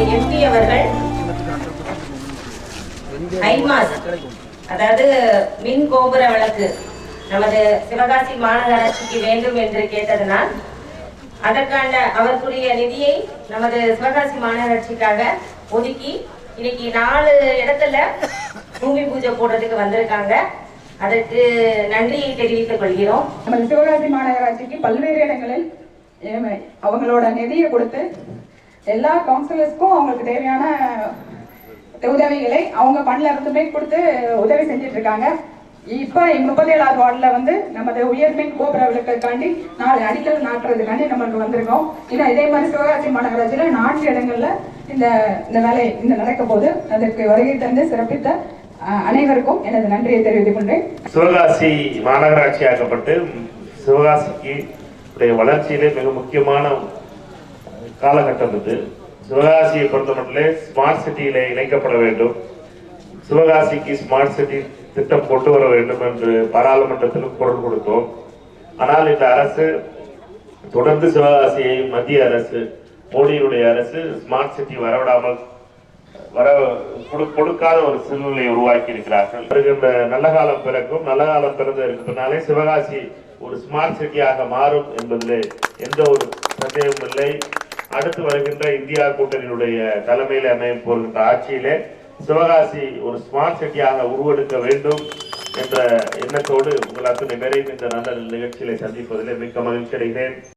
அவர்கள் ஐமாஸ் அதாவது மின் கோபுர வழக்கு நமது சிவகாசி மாநகராட்சிக்கு வேண்டும் என்று கேட்டதனால் அதற்கான அவருக்குரிய நிதியை நமது சிவகாசி மாநகராட்சிக்காக ஒதுக்கி இன்னைக்கு நாலு இடத்துல பூமி பூஜை போடுறதுக்கு வந்திருக்காங்க. அதற்கு நன்றியை தெரிவித்துக் கொள்கிறோம். நமது சிவகாசி மாநகராட்சிக்கு பல்வேறு இடங்களில் அவங்களோட நிதியை கொடுத்து எல்லா கவுன்சிலர்ஸ்க்கும் அவங்களுக்கு தேவையான உதவிகளை அவங்க பண்ணல இருந்துமே கொடுத்து உதவி செஞ்சுட்டு இருக்காங்க இப்போ முப்பத்தி ஏழாவது வார்டில் வந்து நமது உயர்மின் கோபுர விளக்கத்துக்காண்டி நாலு அடிக்கல் நாட்டுறதுக்காண்டி நம்மளுக்கு வந்திருக்கோம். இன்னும் இதே மாதிரி சிவகாசி மாநகராட்சியில் நான்கு இடங்கள்ல இந்த இந்த வேலை இந்த நடக்க போது அதற்கு வருகை தந்து சிறப்பித்த அனைவருக்கும் எனது நன்றியை தெரிவித்துக் கொண்டேன் சிவகாசி மாநகராட்சியாக்கப்பட்டு சிவகாசிக்கு வளர்ச்சியிலே மிக முக்கியமான காலகட்டம் இது சிவகாசியை பொறுத்தமட்டிலே ஸ்மார்ட் சிட்டியிலே இணைக்கப்பட வேண்டும். சிவகாசிக்கு ஸ்மார்ட் சிட்டி திட்டம் கொண்டு வர வேண்டும் என்று பாராளுமன்றத்தில் குரல் கொடுத்தோம். ஆனால் இந்த அரசு தொடர்ந்து சிவகாசியை மத்திய அரசு மோடியினுடைய அரசு ஸ்மார்ட் சிட்டி வரவிடாமல் வர கொடு- கொடுக்காத ஒரு சூழ்நிலையை உருவாக்கி இருக்கிறார்கள். வருகின்ற நல்ல காலம் பிறக்கும் நல்ல காலம் பிறந்ததற்கு பின்னாலே சிவகாசி ஒரு ஸ்மார்ட் சிட்டியாக மாறும் என்பதிலே எந்த ஒரு சந்தேகமும் இல்லை. அடுத்து வருகின்ற இந்தியா கூட்டணியினுடைய தலைமையில் அமைய போகின்ற ஆட்சியிலே சிவகாசி ஒரு ஸ்மார்ட் சிட்டியாக உருவெடுக்க வேண்டும் என்ற எண்ணத்தோடு உங்கள் அத்தனை பேரையும் இந்த நல்ல நிகழ்ச்சியை சந்திப்பதிலே மிக்க மகிழ்ச்சி அடைகிறேன்